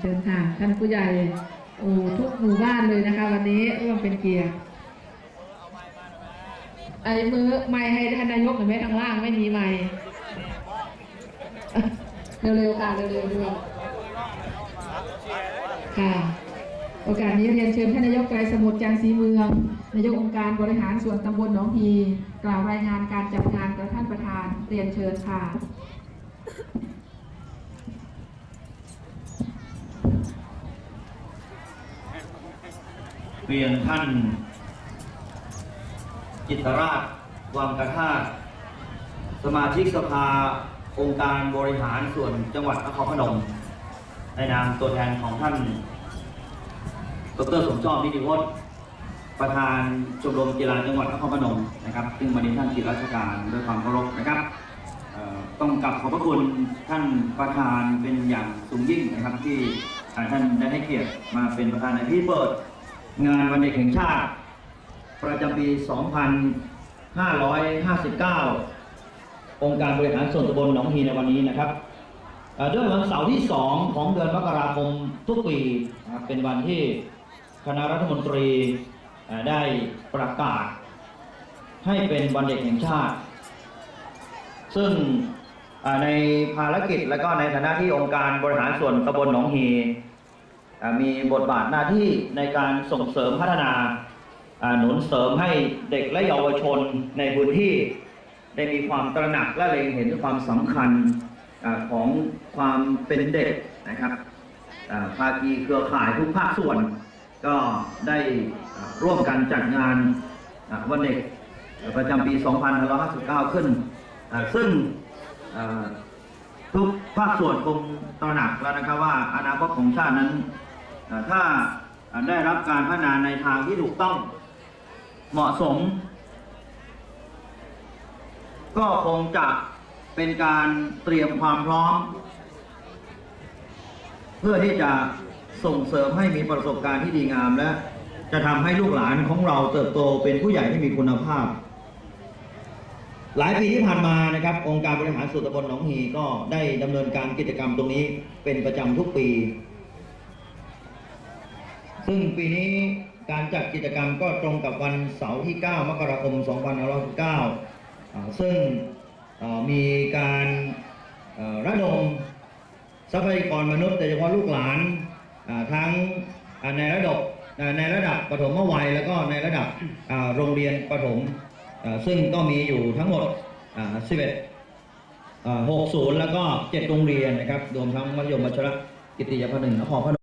เชิญค่ะ ท่านผู้ใหญ่โอ้ทุกหมู่บ้านเลยนะคะ วันนี้ร่วมเป็นเกียรติไอ้มือไม่ให้ท่านนายกหน่อยไหมทางล่างไม่มีไม่เร็วๆค่ะเร็วๆด้วยค่ะ โอกาสนี้เรียนเชิญท่านนายกไกรสมุทรจันทร์ศรีเมือง นายกองค์การบริหารส่วนตำบลหนองฮีกล่าวรายงานการจัดงานกับท่านประธานเรียนเชิญค่ะ เรียนท่านจิตรราชวังกระทาสมาชิกสภาองค์การบริหารส่วนจังหวัดนครพนมในนามตัวแทนของท่าน ดรสมชอบนิติพจน์ประธานชมรมกีฬาจังหวัดนครพนมนะครับ ซึ่งวันนี้ท่านจิตราชการด้วยความเคารพนะครับต้องกลับขอบพระคุณท่านประธานเป็นอย่างสูงยิ่งนะครับที่ท่านได้ให้เกียรติมาเป็นประธานในพิธีเปิด งานวันเด็กแห่งชาติ ประจำปี 2559 องค์การบริหารส่วนตำบลหนองฮีในวันนี้นะครับเอ่อด้วยวันเสาร์ที่ 2 ของเดือนมกราคมทุกปีนะครับเป็นวันที่คณะรัฐมนตรีได้ประกาศ ให้เป็นวันเด็กแห่งชาติ ซึ่งในภารกิจและก็ในฐานะที่องค์การบริหารส่วนตำบลหนองฮี มีบทบาทหน้าที่ในการส่งเสริมพัฒนาหนุนเสริมให้เด็กและเยาวชนในพื้นที่ ได้มีความตระหนักและเล็งเห็นความสำคัญอของความเป็นเด็กนะครับภาคีเครือข่ายทุกภาคส่วน ก็ได้ร่วมกันจัดงานวันเด็กประจำปี 2559 ขึ้น ซึ่งทุกภาคส่วนคงตระหนักแล้วนะครับว่าอนาคตของชาตินั้น ถ้าได้รับการพัฒนาในทางที่ถูกต้องเหมาะสม ก็คงจะเป็นการเตรียมความพร้อม เพื่อที่จะส่งเสริมให้มีประสบการณ์ที่ดีงามและจะทำให้ลูกหลานของเราเติบโตเป็นผู้ใหญ่ที่มีคุณภาพ หลายปีที่ผ่านมานะครับ องค์การบริหารส่วนตำบลหนองฮีก็ได้ดำเนินการกิจกรรมตรงนี้เป็นประจำทุกปี ซึ่งปีนี้การจัดกิจกรรมก็ตรงกับวันเสาร์ที่ 9 มกราคม 2569 ซึ่งมีการระดมทรัพยากรมนุษย์โดยเฉพาะลูกหลานทั้งในระดับในระดับปฐมวัยแล้วก็ในระดับโรงเรียนประถม ซึ่งก็มีอยู่ทั้งหมด 11 60 แล้วก็ 7 โรงเรียนนะครับ รวมทั้งมัธยมวัชรกิติยาภาคหนึ่งนครพนม